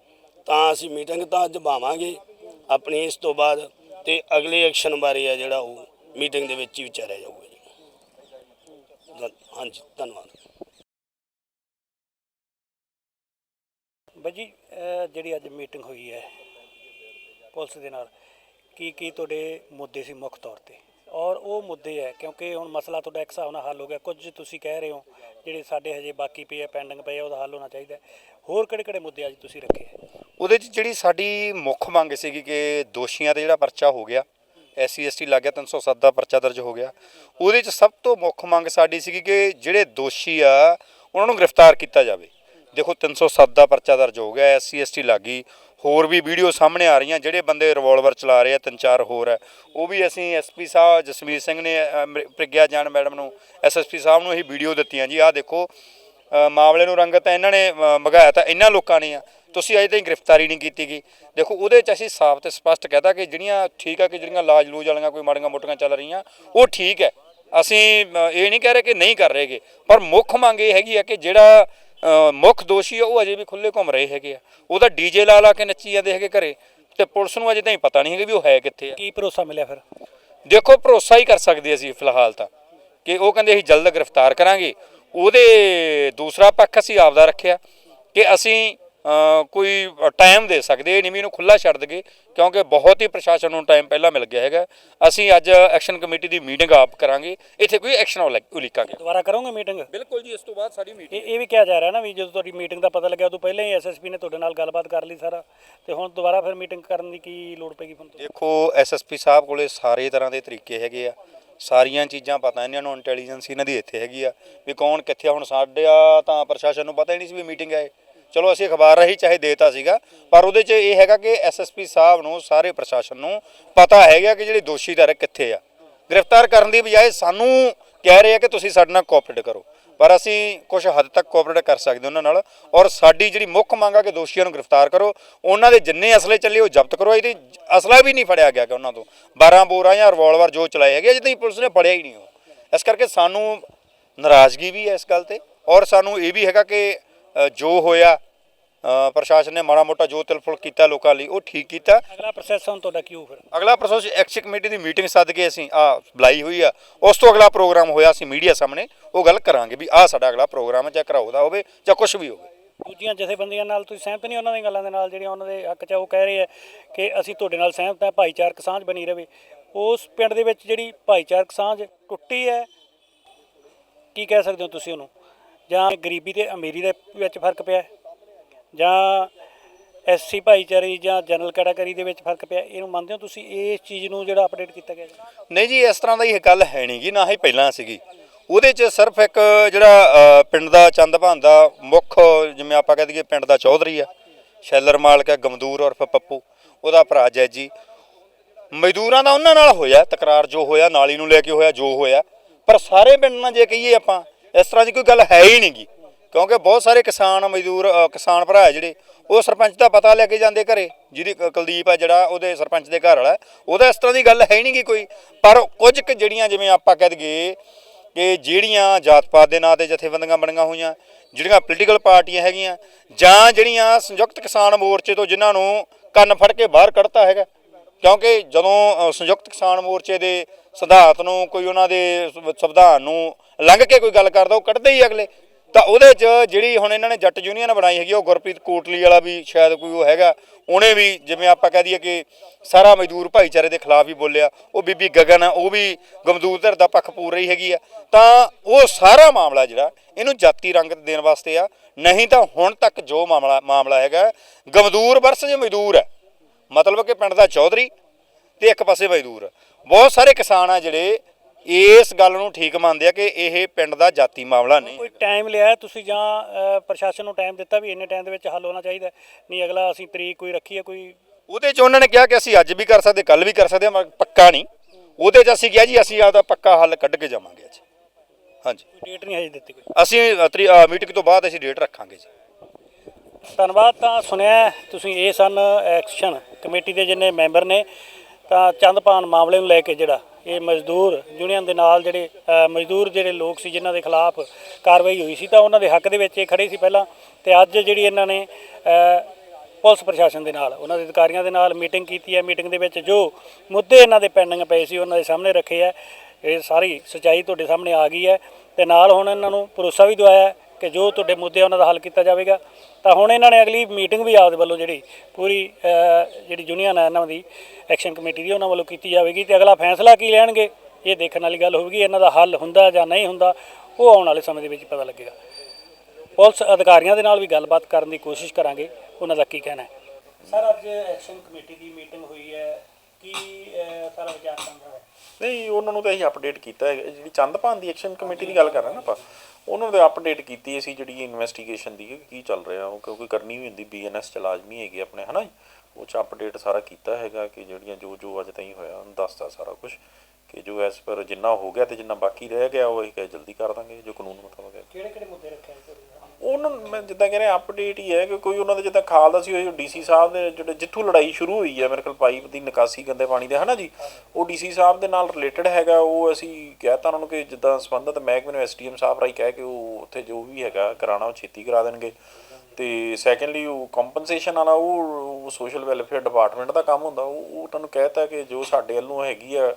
ਤਾਂ ਅਸੀਂ ਮੀਟਿੰਗ ਤਾਂ ਅੱਜ ਭਾਵਾਂਗੇ ਆਪਣੀ, ਇਸ ਤੋਂ ਬਾਅਦ ਤੇ ਅਗਲੇ ਐਕਸ਼ਨ ਬਾਰੇ ਆ ਜਿਹੜਾ ਉਹ ਮੀਟਿੰਗ ਦੇ ਵਿੱਚ ਹੀ ਵਿਚਾਰਿਆ ਜਾਊਗਾ ਜੀ। ਹਾਂਜੀ, ਧੰਨਵਾਦ। ਬਾਜੀ ਅਹ ਜਿਹੜੀ ਅੱਜ ਮੀਟਿੰਗ ਹੋਈ ਹੈ ਪੁਲਿਸ ਦੇ ਨਾਲ ਕੀ ਕੀ ਤੁਹਾਡੇ ਮੁੱਦੇ ਸੀ ਮੁੱਖ ਤੌਰ ਤੇ? ਔਰ ਉਹ ਮੁੱਦੇ ਹੈ, ਕਿਉਂਕਿ ਹੁਣ ਮਸਲਾ ਤੁਹਾਡਾ ਇੱਕ ਹਿਸਾਬ ਨਾਲ ਹੱਲ ਹੋ ਗਿਆ। ਕੁਝ ਤੁਸੀਂ ਕਹਿ ਰਹੇ ਹੋ, ਜਿਹੜੇ ਸਾਡੇ ਹਜੇ ਬਾਕੀ ਪਏ ਆ ਪੈਂਡਿੰਗ ਪਏ ਆ, ਉਹਦਾ ਹੱਲ ਹੋਣਾ ਚਾਹੀਦਾ ਹੋਰ ਕਿਹੜੇ ਕਿਹੜੇ ਮੁੱਦੇ ਅੱਜ ਤੁਸੀਂ ਰੱਖੇ ਉਹਦੇ 'ਚ ਜਿਹੜੀ ਸਾਡੀ ਮੁੱਖ ਮੰਗ ਸੀਗੀ ਕਿ ਦੋਸ਼ੀਆਂ ਤੇ ਜਿਹੜਾ ਪਰਚਾ ਹੋ ਗਿਆ, ਐਸਸੀ, ਐਸਟੀ ਲੱਗ ਗਿਆ 307 ਦਾ ਪਰਚਾ ਦਰਜ ਹੋ ਗਿਆ। ਉਹਦੇ 'ਚ ਸਭ ਤੋਂ ਮੁੱਖ ਮੰਗ ਸਾਡੀ ਸੀਗੀ ਕਿ ਜਿਹੜੇ ਦੋਸ਼ੀ ਆ, ਉਹਨਾਂ ਨੂੰ ਗ੍ਰਿਫਤਾਰ ਕੀਤਾ ਜਾਵੇ। ਦੇਖੋ 307 ਦਾ ਪਰਚਾ ਦਰਜ ਹੋ ਗਿਆ, ਐਸਸੀ, ਐਸਟੀ ਗਈ। ਹੋਰ ਵੀ ਵੀਡੀਓ ਸਾਹਮਣੇ ਆ ਰਹੀਆਂ ਜਿਹੜੇ ਬੰਦੇ ਰਿਵਾਲਵਰ ਚਲਾ ਰਹੇ ਆ ਤਿੰਨ ਚਾਰ ਹੋਰ ਹੈ ਉਹ ਵੀ ਅਸੀਂ ਐਸਪੀ ਸਾਹਿਬ ਜਸਮੀਰ ਸਿੰਘ ਨੇ ਅ, ਪ੍ਰਿਗਿਆ ਜਾਨ ਮੈਡਮ ਨੂੰ ਐਸਐਸਪੀ ਸਾਹਿਬ ਨੂੰ ਇਹ ਵੀਡੀਓ ਦਿੱਤੀਆਂ ਜੀ। ਆਹ ਦੇਖੋ ਮਾਮਲੇ ਨੂੰ ਰੰਗਤ ਇਹਨਾਂ ਨੇ ਅ, ਮਗਾਇਆ ਤਾਂ ਇਹਨਾਂ ਲੋਕਾਂ ਨੇ ਆ। ਤੁਸੀਂ ਅਜੇ ਤਾਈਂ ਗ੍ਰਿਫਤਾਰੀ ਨਹੀਂ ਕੀਤੀ ਗਈ ਦੇਖੋ ਉਹਦੇ ਚ ਅਸੀਂ ਸਾਫ਼ ਤੇ ਸਪਸ਼ਟ ਕਹਤਾ ਕਿ ਜਿਹੜੀਆਂ ਠੀਕ ਆ ਕਿ ਜਿਹੜੀਆਂ ਲਾਜ ਲੂਜ ਵਾਲੀਆਂ ਕੋਈ ਮਾੜੀਆਂ ਮੋਟੀਆਂ ਚੱਲ ਰਹੀਆਂ ਉਹ ਠੀਕ ਹੈ। ਅਸੀਂ ਇਹ ਨਹੀਂ ਕਹਿ ਰਹੇ ਕਿ ਨਹੀਂ ਕਰ ਰਹੇਗੇ ਪਰ ਮੁੱਖ ਮੰਗ ਇਹ ਹੈਗੀ ਆ ਕਿ ਜਿਹੜਾ ਮੁੱਖ ਦੋਸ਼ੀ ਆ ਉਹ ਅਜੇ ਵੀ ਖੁੱਲੇ ਘੁੰਮ ਰਹੇ ਹੈਗੇ ਆ। ਉਹਦਾ ਡੀਜੇ ਲਾ ਲਾ ਕੇ ਨੱਚੀ ਜਾਂਦੇ ਹੈਗੇ ਘਰੇ ਤੇ ਪੁਲਿਸ ਨੂੰ ਅਜੇ ਤਾਈਂ ਪਤਾ ਨਹੀਂ ਹੈਗਾ ਵੀ ਉਹ ਹੈ ਕਿੱਥੇ ਆ। ਕੀ ਭਰੋਸਾ ਮਿਲਿਆ ਫਿਰ? ਦੇਖੋ ਭਰੋਸਾ ਹੀ ਕਰ ਸਕਦੇ ਅਸੀਂ ਫਿਲਹਾਲ ਤਾਂ ਕਿ ਉਹ ਕਹਿੰਦੇ ਅਸੀਂ ਜਲਦ ਗ੍ਰਿਫਤਾਰ ਕਰਾਂਗੇ। ਉਹਦੇ ਦੂਸਰਾ ਪੱਖ ਅਸੀਂ ਆਪਦਾ ਰੱਖਿਆ ਕਿ ਅਸੀਂ ਕੋਈ ਟਾਈਮ ਦੇ ਸਕਦੇ ਇਹ ਨਹੀਂ ਵੀ ਇਹਨੂੰ ਖੁੱਲਾ ਛੱਡ ਦਗੇ ਕਿਉਂਕਿ ਬਹੁਤ ਹੀ ਪ੍ਰਸ਼ਾਸਨ ਨੂੰ ਟਾਈਮ ਪਹਿਲਾਂ ਮਿਲ ਗਿਆ ਹੈਗਾ। ਅਸੀਂ ਅੱਜ ਐਕਸ਼ਨ ਕਮੇਟੀ ਦੀ ਮੀਟਿੰਗ ਆਪ ਕਰਾਂਗੇ ਇੱਥੇ ਕੋਈ ਐਕਸ਼ਨ ਉਲੀਕਾਂਗੇ। ਦੁਬਾਰਾ ਕਰੋਗੇ ਮੀਟਿੰਗ ਬਿਲਕੁਲ ਜੀ ਇਸ ਤੋਂ ਬਾਅਦ ਸਾਡੀ ਇਹ ਇਹ ਵੀ ਕਿਹਾ ਜਾ ਰਿਹਾ ਨਾ ਵੀ ਜਦੋਂ ਤੁਹਾਡੀ ਮੀਟਿੰਗ ਦਾ ਪਤਾ ਲੱਗਿਆ ਉਦੋਂ ਪਹਿਲਾਂ ਹੀ ਐਸਐਸਪੀ ਨੇ ਤੁਹਾਡੇ ਨਾਲ ਗੱਲਬਾਤ ਕਰ ਲਈ ਸਾਰਾ। ਤੇ ਹੁਣ ਦੁਬਾਰਾ ਫਿਰ ਮੀਟਿੰਗ ਕਰਨ ਦੀ ਕੀ ਲੋੜ ਪੈਗੀ ਹੁਣ ਦੇਖੋ ਐਸਐਸਪੀ ਸਾਹਿਬ ਕੋਲੇ ਸਾਰੇ ਤਰ੍ਹਾਂ ਦੇ ਤਰੀਕੇ ਹੈਗੇ ਆ। ਸਾਰੀਆਂ ਚੀਜ਼ਾਂ ਪਤਾ ਇਹਨਾਂ ਨੂੰ ਇੰਟੈਲੀਜੈਂਸ ਇਹਨਾਂ ਦੀ ਇੱਥੇ ਹੈਗੀ ਆ ਵੀ ਕੌਣ ਕਿੱਥੇ ਆ। ਹੁਣ ਸਾਡਿਆ ਤਾਂ ਪ੍ਰਸ਼ਾਸਨ ਨੂੰ ਪਤਾ ਹੀ ਨਹੀਂ ਸੀ ਵੀ ਮੀਟਿੰਗ ਹੈ। ਚਲੋ ਅਸੀਂ ਅਖਬਾਰ ਰਾਹੀਂ ਚਾਹੇ ਦੇਤਾ ਸੀਗਾ, ਪਰ ਉਹਦੇ 'ਚ ਇਹ ਹੈਗਾ ਕਿ ਐਸਐਸਪੀ ਸਾਹਿਬ ਨੂੰ, ਸਾਰੇ ਪ੍ਰਸ਼ਾਸਨ ਨੂੰ ਪਤਾ ਹੈਗਾ ਕਿ ਜਿਹੜੇ ਦੋਸ਼ੀ ਧਾਰਕ ਕਿੱਥੇ ਆ। ਗ੍ਰਿਫਤਾਰ ਕਰਨ ਦੀ ਬਜਾਏ ਸਾਨੂੰ ਕਹਿ ਰਹੇ ਆ ਕਿ ਤੁਸੀਂ ਸਾਡੇ ਨਾਲ ਕੋਆਪਰੇਟ ਕਰੋ। ਪਰ ਅਸੀਂ ਕੁਝ ਹੱਦ ਤੱਕ ਕੋਆਪਰੇਟ ਕਰ ਸਕਦੇ ਉਹਨਾਂ ਨਾਲ ਔਰ ਸਾਡੀ ਜਿਹੜੀ ਮੁੱਖ ਮੰਗ ਆ ਕਿ ਦੋਸ਼ੀਆਂ ਨੂੰ ਗ੍ਰਿਫਤਾਰ ਕਰੋ, ਉਹਨਾਂ ਦੇ ਜਿੰਨੇ ਅਸਲੇ ਚੱਲੇ ਉਹ ਜ਼ਬਤ ਕਰੋ, ਇਹਦੀ ਅਸਲਾ ਵੀ ਨਹੀਂ ਫੜਿਆ ਗਿਆ ਕਿ ਉਹਨਾਂ ਤੋਂ। 12 ਬੋਰਾਂ ਜਾਂ ਰਿਵਾਲਵਰ ਜੋ ਚਲਾਏ ਹੈਗੇ ਅਜੇ ਤਾਈਂ ਪੁਲਿਸ ਨੇ ਫੜਿਆ ਹੀ ਨਹੀਂ ਉਹ। ਇਸ ਕਰਕੇ ਸਾਨੂੰ ਨਾਰਾਜ਼ਗੀ ਵੀ ਹੈ ਇਸ ਗੱਲ ਤੇ ਔਰ ਸਾਨੂੰ ਇਹ ਵੀ ਹੈਗਾ ਕਿ ਜੋ ਹੋਇਆ ਪ੍ਰਸ਼ਾਸਨ ਨੇ ਮਾੜਾ ਮੋਟਾ ਜੋ ਤਿਲਫੁਲ ਕੀਤਾ ਲੋਕਾਂ ਲਈ ਉਹ ਠੀਕ ਕੀਤਾ। ਅਗਲਾ ਪ੍ਰੋਸੈਸ ਹੁਣ ਤੁਹਾਡਾ ਕੀ ਹੋਊ ਫਿਰ? ਅਗਲਾ ਪ੍ਰੋਸੈਸ ਐਕਸ਼ਨ ਕਮੇਟੀ ਦੀ ਮੀਟਿੰਗ ਸੱਦ ਕੇ ਅਸੀਂ ਆ ਬੁਲਾਈ ਹੋਈ ਆ। ਉਸ ਤੋਂ ਅਗਲਾ ਪ੍ਰੋਗਰਾਮ ਹੋਇਆ ਅਸੀਂ ਮੀਡੀਆ ਸਾਹਮਣੇ ਉਹ ਗੱਲ ਕਰਾਂਗੇ ਵੀ ਆਹ ਸਾਡਾ ਅਗਲਾ ਪ੍ਰੋਗਰਾਮ ਹੈ ਚਾਹੇ ਕਰਾਓ ਦਾ ਹੋਵੇ ਜਾਂ ਕੁਝ ਵੀ ਹੋਵੇ। ਦੂਜੀਆਂ ਜਥੇਬੰਦੀਆਂ ਨਾਲ ਤੁਸੀਂ ਸਹਿਮਤ ਨਹੀਂ ਉਹਨਾਂ ਦੀਆਂ ਗੱਲਾਂ ਦੇ ਨਾਲ ਜਿਹੜੀਆਂ ਉਹਨਾਂ ਦੇ ਹੱਕ 'ਚ ਆ, ਉਹ ਕਹਿ ਰਹੇ ਆ ਕਿ ਅਸੀਂ ਤੁਹਾਡੇ ਨਾਲ ਸਹਿਮਤ ਹਾਂ ਭਾਈਚਾਰਕ ਸਾਂਝ ਬਣੀ ਰਵੇ। ਉਸ ਪਿੰਡ ਦੇ ਵਿੱਚ ਜਿਹੜੀ ਭਾਈਚਾਰਕ ਸਾਂਝ ਟੁੱਟੀ ਹੈ ਕੀ ਕਹਿ ਸਕਦੇ ਹੋ ਤੁਸੀਂ ਉਹਨੂੰ? ਜਾਂ ਗਰੀਬੀ ਤੇ ਅਮੀਰੀ ਦੇ ਵਿੱਚ ਫ਼ਰਕ ਪਿਆ ਹੈ? ਜਾਂ ਐਸਸੀ ਭਾਈਚਾਰੇ ਜਾਂ ਜਨਰਲ ਕੈਟਾਗਰੀ ਦੇ ਵਿੱਚ ਫ਼ਰਕ ਪਿਆ, ਇਹਨੂੰ ਮੰਨਦੇ ਹੋ ਤੁਸੀਂ? ਇਸ ਚੀਜ਼ ਨੂੰ ਜਿਹੜਾ ਅਪਡੇਟ ਕੀਤਾ ਗਿਆ ਨਹੀਂ ਜੀ, ਇਸ ਤਰ੍ਹਾਂ ਦਾ ਇਹ ਗੱਲ ਹੈ ਨਹੀਂ ਗੀ, ਨਾ ਹੀ ਪਹਿਲਾਂ ਸੀਗੀ। ਉਹਦੇ 'ਚ ਸਿਰਫ ਇੱਕ ਜਿਹੜਾ ਪਿੰਡ ਦਾ ਚੰਦਭਾਨ ਦਾ ਮੁੱਖ, ਜਿਵੇਂ ਆਪਾਂ ਕਹਿ ਦਈਏ ਪਿੰਡ ਦਾ ਚੌਧਰੀ ਆ, ਸ਼ੈਲਰ ਮਾਲਕ ਹੈ ਗਮਦੂਰ ਉਰਫ ਪੱਪੂ, ਉਹਦਾ ਭਰਾ ਜੈਜੀ। ਮਜ਼ਦੂਰਾਂ ਦਾ ਉਹਨਾਂ ਨਾਲ ਹੋਇਆ, ਤਕਰਾਰ ਜੋ ਹੋਇਆ, ਨਾਲੀ ਨੂੰ ਲੈ ਕੇ ਹੋਇਆ, ਜੋ ਹੋਇਆ, ਪਰ ਸਾਰੇ ਪਿੰਡ ਨਾਲ ਜੇ ਕਹੀਏ ਆਪਾਂ, ਇਸ ਤਰ੍ਹਾਂ ਦੀ ਕੋਈ ਗੱਲ ਹੈ ਹੀ ਨਹੀਂਗੀ ਕਿਉਂਕਿ ਬਹੁਤ ਸਾਰੇ ਕਿਸਾਨ ਮਜ਼ਦੂਰ ਕਿਸਾਨ ਭਰਾ ਹੈ ਜਿਹੜੇ ਉਹ ਸਰਪੰਚ ਦਾ ਪਤਾ ਲੈ ਕੇ ਜਾਂਦੇ ਘਰੇ ਜਿਹਦੀ ਕੁਲਦੀਪ ਹੈ ਜਿਹੜਾ ਉਹਦੇ ਸਰਪੰਚ ਦੇ ਘਰ ਵਾਲਾ ਹੈ, ਉਹਦਾ ਇਸ ਤਰ੍ਹਾਂ ਦੀ ਗੱਲ ਹੈ ਹੀ ਨਹੀਂਗੀ ਕੋਈ। ਪਰ ਕੁਝ ਕੁ ਜਿਹੜੀਆਂ ਜਿਵੇਂ ਆਪਾਂ ਕਹਿ ਦਈਏ ਕਿ ਜਿਹੜੀਆਂ ਜਾਤ ਪਾਤ ਦੇ ਨਾਂ ਤੇ ਜਥੇਬੰਦੀਆਂ ਬਣੀਆਂ ਹੋਈਆਂ ਜਿਹੜੀਆਂ ਪੋਲੀਟੀਕਲ ਪਾਰਟੀਆਂ ਹੈਗੀਆਂ ਜਾਂ ਜਿਹੜੀਆਂ ਸੰਯੁਕਤ ਕਿਸਾਨ ਮੋਰਚੇ ਤੋਂ ਜਿਨ੍ਹਾਂ ਨੂੰ ਕੰਨ ਫੜ ਕੇ ਬਾਹਰ ਕੱਢਤਾ ਹੈਗਾ। ਕਿਉਂਕਿ ਜਦੋਂ ਸੰਯੁਕਤ ਕਿਸਾਨ ਮੋਰਚੇ ਦੇ ਸਿਧਾਂਤ ਨੂੰ ਕੋਈ ਉਹਨਾਂ ਦੇ ਸੰਵਿਧਾਨ ਨੂੰ ਲੰਘ ਕੇ ਕੋਈ ਗੱਲ ਕਰਦਾ ਉਹ ਕੱਢਦੇ ਹੀ ਅਗਲੇ। ਤਾਂ ਉਹਦੇ 'ਚ ਜਿਹੜੀ ਹੁਣ ਇਹਨਾਂ ਨੇ ਜੱਟ ਯੂਨੀਅਨ ਬਣਾਈ ਹੈਗੀ ਉਹ ਗੁਰਪ੍ਰੀਤ ਕੋਟਲੀ ਵਾਲਾ ਵੀ ਸ਼ਾਇਦ ਕੋਈ ਉਹ ਹੈਗਾ, ਉਹਨੇ ਵੀ ਜਿਵੇਂ ਆਪਾਂ ਕਹਿ ਦਈਏ ਕਿ ਸਾਰਾ ਮਜ਼ਦੂਰ ਭਾਈਚਾਰੇ ਦੇ ਖਿਲਾਫ ਹੀ ਬੋਲਿਆ, ਉਹ ਬੀਬੀ ਗਗਨ ਆ, ਉਹ ਵੀ ਗਮਦੂਰ ਧਿਰ ਦਾ ਪੱਖ ਪੂਰ ਰਹੀ ਹੈਗੀ ਆ। ਤਾਂ ਉਹ ਸਾਰਾ ਮਾਮਲਾ ਜਿਹੜਾ, ਇਹਨੂੰ ਜਾਤੀ ਰੰਗਤ ਦੇਣ ਵਾਸਤੇ ਆ, ਨਹੀਂ ਤਾਂ ਹੁਣ ਤੱਕ ਜੋ ਮਾਮਲਾ ਮਾਮਲਾ ਹੈਗਾ, ਗਮਦੂਰ ਵਰਸ ਜੇ ਮਜ਼ਦੂਰ ਹੈ ਮਤਲਬ ਕਿ ਪਿੰਡ ਦਾ ਚੌਧਰੀ ਤੇ ਇੱਕ ਪਾਸੇ ਮਜ਼ਦੂਰ। ਬਹੁਤ ਸਾਰੇ ਕਿਸਾਨ ਆ ਜਿਹੜੇ ਇਸ ਗੱਲ ਨੂੰ ਠੀਕ ਮੰਨਦੇ ਆ ਕਿ ਇਹ ਪਿੰਡ ਦਾ ਜਾਤੀ ਮਾਮਲਾ ਨਹੀਂ ਕੋਈ ਟਾਈਮ ਲਿਆ ਤੁਸੀਂ ਜਾਂ ਪ੍ਰਸ਼ਾਸਨ ਨੂੰ ਟਾਈਮ ਦਿੱਤਾ ਵੀ ਇੰਨੇ ਟਾਈਮ ਦੇ ਵਿੱਚ ਹੱਲ ਹੋਣਾ ਚਾਹੀਦਾ? ਨਹੀਂ ਅਗਲਾ ਅਸੀਂ ਤਰੀਕ ਕੋਈ ਰੱਖੀ ਹੈ ਕੋਈ ਉਹਦੇ 'ਚ ਉਹਨਾਂ ਨੇ ਕਿਹਾ ਕਿ ਅਸੀਂ ਅੱਜ ਵੀ ਕਰ ਸਕਦੇ ਕੱਲ ਵੀ ਕਰ ਸਕਦੇ ਹਾਂ ਪੱਕਾ ਨਹੀਂ। ਉਹਦੇ 'ਚ ਅਸੀਂ ਕਿਹਾ ਜੀ ਅਸੀਂ ਆਪਦਾ ਪੱਕਾ ਹੱਲ ਕੱਢ ਕੇ ਜਾਵਾਂਗੇ ਅੱਜ। ਹਾਂਜੀ। ਡੇਟ ਨਹੀਂ ਹਜੇ ਦਿੱਤੀ ਕੋਈ। ਅਸੀਂ ਮੀਟਿੰਗ ਤੋਂ ਬਾਅਦ ਅਸੀਂ ਡੇਟ ਰੱਖਾਂਗੇ ਜੀ। ਧੰਨਵਾਦ ਤਾਂ ਸੁਣਿਆ ਤੁਸੀਂ ਇਹ ਸਨ ਐਕਸ਼ਨ ਕਮੇਟੀ ਦੇ ਜਿੰਨੇ ਮੈਂਬਰ ਨੇ ਤਾਂ ਚੰਦਪਾਨ ਮਾਮਲੇ ਨੂੰ ਲੈ ਕੇ ਜਿਹੜਾ ਇਹ ਮਜ਼ਦੂਰ ਯੂਨੀਅਨ ਦੇ ਨਾਲ ਜਿਹੜੇ ਮਜ਼ਦੂਰ ਜਿਹੜੇ ਲੋਕ ਸੀ ਜਿਨ੍ਹਾਂ ਦੇ ਖਿਲਾਫ ਕਾਰਵਾਈ ਹੋਈ ਸੀ ਤਾਂ ਉਹਨਾਂ ਦੇ ਹੱਕ ਦੇ ਵਿੱਚ ਇਹ ਖੜੇ ਸੀ ਪਹਿਲਾਂ ਤੇ ਅੱਜ ਜਿਹੜੀ ਇਹਨਾਂ ਨੇ ਪੁਲਿਸ ਪ੍ਰਸ਼ਾਸਨ ਦੇ ਨਾਲ, ਉਹਨਾਂ ਦੇ ਅਧਿਕਾਰੀਆਂ ਦੇ ਨਾਲ ਮੀਟਿੰਗ ਕੀਤੀ ਹੈ। ਮੀਟਿੰਗ ਦੇ ਵਿੱਚ ਜੋ ਮੁੱਦੇ ਇਹਨਾਂ ਦੇ ਪੈਂਡਿੰਗ ਪਏ ਸੀ ਉਹਨਾਂ ਦੇ ਸਾਹਮਣੇ ਰੱਖੇ ਹੈ। ਇਹ ਸਾਰੀ ਸਚਾਈ ਤੁਹਾਡੇ ਸਾਹਮਣੇ ਆ ਗਈ ਹੈ ਤੇ ਨਾਲ ਹੁਣ ਇਹਨਾਂ ਨੂੰ ਭਰੋਸਾ ਵੀ ਦਵਾਇਆ ਕਿ ਜੋ ਤੁਹਾਡੇ ਮੁੱਦੇ ਉਹਨਾਂ ਦਾ ਹੱਲ ਕੀਤਾ ਜਾਵੇਗਾ। ਤਾਂ ਹੁਣ ਇਹਨਾਂ ਨੇ ਅਗਲੀ ਮੀਟਿੰਗ ਵੀ ਆਪਦੇ ਵੱਲੋਂ ਜਿਹੜੀ ਪੂਰੀ ਜਿਹੜੀ ਯੂਨੀਅਨ ਹੈ ਇਹਨਾਂ ਦੀ ਐਕਸ਼ਨ ਕਮੇਟੀ ਦੀ ਉਹਨਾਂ ਵੱਲੋਂ ਕੀਤੀ ਜਾਵੇਗੀ ਤੇ ਅਗਲਾ ਫੈਸਲਾ ਕੀ ਲੈਣਗੇ ਇਹ ਦੇਖਣ ਵਾਲੀ ਗੱਲ ਹੋਵੇਗੀ ਇਹਨਾਂ ਦਾ ਹੱਲ ਹੁੰਦਾ ਜਾਂ ਨਹੀਂ ਹੁੰਦਾ ਉਹ ਆਉਣ ਵਾਲੇ ਸਮੇਂ ਦੇ ਵਿੱਚ ਪਤਾ ਲੱਗੇਗਾ। ਪੁਲਿਸ ਅਧਿਕਾਰੀਆਂ ਦੇ ਨਾਲ ਵੀ ਗੱਲਬਾਤ ਕਰਨ ਦੀ ਕੋਸ਼ਿਸ਼ ਕਰਾਂਗੇ ਉਹਨਾਂ ਦਾ ਕੀ ਕਹਿਣਾ ਹੈ? ਸਰ ਅੱਜ ਐਕਸ਼ਨ ਕਮੇਟੀ ਦੀ ਮੀਟਿੰਗ ਹੋਈ ਹੈ ਕੀ ਸਾਰਾ ਵਿਚਾਰ ਸਾਂਝਾ ਹੈ? ਨਹੀਂ ਉਹਨਾਂ ਨੂੰ ਤਾਂ ਅਸੀਂ ਅਪਡੇਟ ਕੀਤਾ ਹੈ ਜਿਹੜੀ ਚੰਦਪਾਨ ਦੀ ਐਕਸ਼ਨ ਕਮੇਟੀ ਦੀ ਗੱਲ ਕਰ ਰਹੇ ਨਾ ਆਪਾਂ। ਉਹਨਾਂ ਦੇ ਅਪਡੇਟ ਕੀਤੀ ਅਸੀਂ ਜਿਹੜੀ ਇਨਵੈਸਟੀਗੇਸ਼ਨ ਦੀ ਕਿ ਕੀ ਚੱਲ ਰਿਹਾ, ਉਹ ਕਿਉਂਕਿ ਕਰਨੀ ਵੀ ਹੁੰਦੀ ਬੀਐਨਐਸ ਚ ਲਾਜ਼ਮੀ ਹੈਗੀ ਆਪਣੇ, ਹਨਾ ਜੀ। ਉਹ ਚ ਅਪਡੇਟ ਸਾਰਾ ਕੀਤਾ ਹੈਗਾ ਕਿ ਜਿਹੜੀਆਂ ਜੋ ਜੋ ਅੱਜ ਤਾਈਂ ਹੋਇਆ, ਉਹਨੂੰ ਦੱਸਦਾ ਸਾਰਾ ਕੁਝ ਕਿ ਜੋ ਐਸ ਪਰ ਜਿੰਨਾ ਹੋ ਗਿਆ ਤੇ ਜਿੰਨਾ ਬਾਕੀ ਰਹਿ ਗਿਆ, ਉਹ ਇਹ ਕਹੇ ਜਲਦੀ ਕਰ ਦਾਂਗੇ, ਜੋ ਕਾਨੂੰਨ ਮੁਤਾਬਕ ਹੈ ਕਿਹੜੇ ਕਿਹੜੇ ਮੁੱਦੇ ਰੱਖੇ ਉਹਨਾਂ ਨੂੰ ਮੈਂ ਜਿੱਦਾਂ ਕਹਿ ਰਿਹਾ ਅਪਡੇਟ ਹੀ ਹੈ ਕਿ ਕੋਈ ਉਹਨਾਂ ਦੇ ਜਿੱਦਾਂ ਖਾਲਦਾ ਸੀ, ਉਹ ਡੀਸੀ ਸਾਹਿਬ ਦੇ ਜਿਹੜੇ ਜਿੱਥੋਂ ਲੜਾਈ ਸ਼ੁਰੂ ਹੋਈ ਹੈ ਮੇਰੇ ਕੋਲ ਪਾਈਪ ਦੀ ਨਿਕਾਸੀ ਗੰਦੇ ਪਾਣੀ ਦੇ, ਹਨਾ ਜੀ? ਉਹ ਡੀਸੀ ਸਾਹਿਬ ਦੇ ਨਾਲ ਰਿਲੇਟਡ ਹੈਗਾ, ਉਹ ਅਸੀਂ ਕਹਿਤਾ ਉਹਨਾਂ ਨੂੰ ਕਿ ਜਿੱਦਾਂ ਸੰਬੰਧਤ ਮਹਿਕਮੇ ਨੂੰ ਐਸਡੀਐਮ ਸਾਹਿਬ ਰਾਈ ਕਹਿ ਕੇ ਉਹ ਉੱਥੇ ਜੋ ਵੀ ਹੈਗਾ ਕਰਾਣਾ ਉਹ ਛੇਤੀ ਕਰਾ ਦੇਣਗੇ। ਤੇ ਸੈਕੰਡਲੀ ਉਹ ਕੰਪਨਸੇਸ਼ਨ ਵਾਲਾ, ਉਹ ਸੋਸ਼ਲ ਵੈਲਫੇਅਰ ਡਿਪਾਰਟਮੈਂਟ ਦਾ ਕੰਮ ਹੁੰਦਾ, ਉਹ ਉਹ ਤੁਹਾਨੂੰ ਕਹਿਤਾ ਕਿ ਜੋ ਸਾਡੇ ਵੱਲੋਂ ਹੈਗੀ ਆ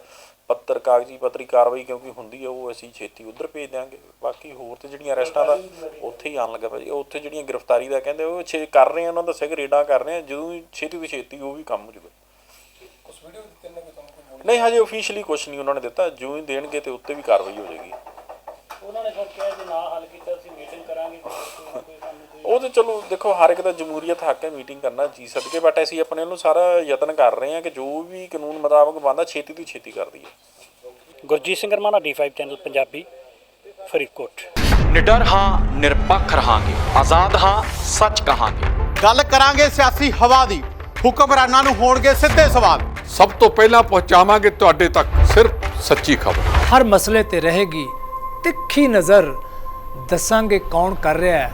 ਪੱਤਰ ਕਾਗਜ਼ੀ ਪੱਤਰੀ ਕਾਰਵਾਈ ਕਿਉਂਕਿ ਹੁੰਦੀ ਆ ਉਹ ਅਸੀਂ ਛੇਤੀ ਉਧਰ ਭੇਜ ਦਿਆਂਗੇ। ਬਾਕੀ ਹੋਰ ਤੇ ਜਿਹੜੀਆਂ ਅਰੈਸਟਾਂ ਦਾ ਉੱਥੇ ਹੀ ਆਉਣ ਲੱਗਾ ਭਾਜੀ। ਉੱਥੇ ਜਿਹੜੀਆਂ ਗ੍ਰਿਫਤਾਰੀ ਦਾ ਕਹਿੰਦੇ ਉਹ ਛੇ ਕਰ ਰਹੇ ਆ ਉਹਨਾਂ ਦਾ ਕਿ ਰੇਡਾਂ ਕਰ ਰਹੇ ਆ ਜਦੋਂ ਹੀ ਛੇਤੀ ਤੋਂ ਛੇਤੀ ਉਹ ਵੀ ਕੰਮ ਹੋ ਜਾਊਗਾ ਨਹੀਂ ਹਜੇ ਅਫੀਸ਼ੀਅਲੀ ਕੁਝ ਨਹੀਂ ਉਹਨਾਂ ਨੇ ਦਿੱਤਾ। ਜਿਉਂ ਹੀ ਦੇਣਗੇ ਤੇ ਉੱਤੇ ਵੀ ਕਾਰਵਾਈ ਹੋ ਜਾਏਗੀ। ਉਹਨਾਂ ਨੇ ਫਿਰ ਕਿਹਾ ਜੇ ਨਾ ਹੱਲ ਕੀਤਾ ਅਸੀਂ ਮੀਟਿੰਗ ਕਰਾਂਗੇ ਕੋਈ ਨਾ ਕੋਈ ਸਾਨੂੰ ਕੋਈ ਉਹ ਤੇ ਚਲੋ ਦੇਖੋ ਹਰ ਇੱਕ ਦਾ ਜਮਹੂਰੀਅਤ ਹੱਕ ਹੈ ਮੀਟਿੰਗ ਕਰਨਾ ਜੀ ਸਦਕੇ ਬਟ ਅਸੀਂ ਆਪਣੇ ਨੂੰ ਸਾਰਾ ਯਤਨ ਕਰ ਰਹੇ ਹਾਂ ਕਿ ਜੋ ਵੀ ਕਾਨੂੰਨ ਮੁਤਾਬਕ ਬੰਦਾ ਛੇਤੀ ਤੋਂ ਛੇਤੀ ਕਰ ਦਈਏ। Gurjeet Singh Ramana D5 channel Punjabi Faridkot. ਨਿਡਰ ਹਾਂ ਨਿਰਪੱਖ ਰਹਾਂਗੇ। ਆਜ਼ਾਦ ਹਾਂ ਸੱਚ ਕਹਾਂਗੇ। ਗੱਲ ਕਰਾਂਗੇ ਸਿਆਸੀ ਹਵਾ ਦੀ। ਹੁਕਮਰਾਨਾਂ ਨੂੰ ਹੋਣਗੇ ਸਿੱਧੇ ਸਵਾਲ। ਸਭ ਤੋਂ ਪਹਿਲਾਂ ਪਹੁੰਚਾਵਾਂਗੇ ਤੁਹਾਡੇ ਤੱਕ ਸਿਰਫ ਸੱਚੀ ਖਬਰ। ਹਰ ਮਸਲੇ ਤੇ ਰਹੇਗੀ ਤਿੱਖੀ ਨਜ਼ਰ। ਦੱਸਾਂਗੇ ਕੌਣ ਕਰ ਰਿਹਾ ਹੈ।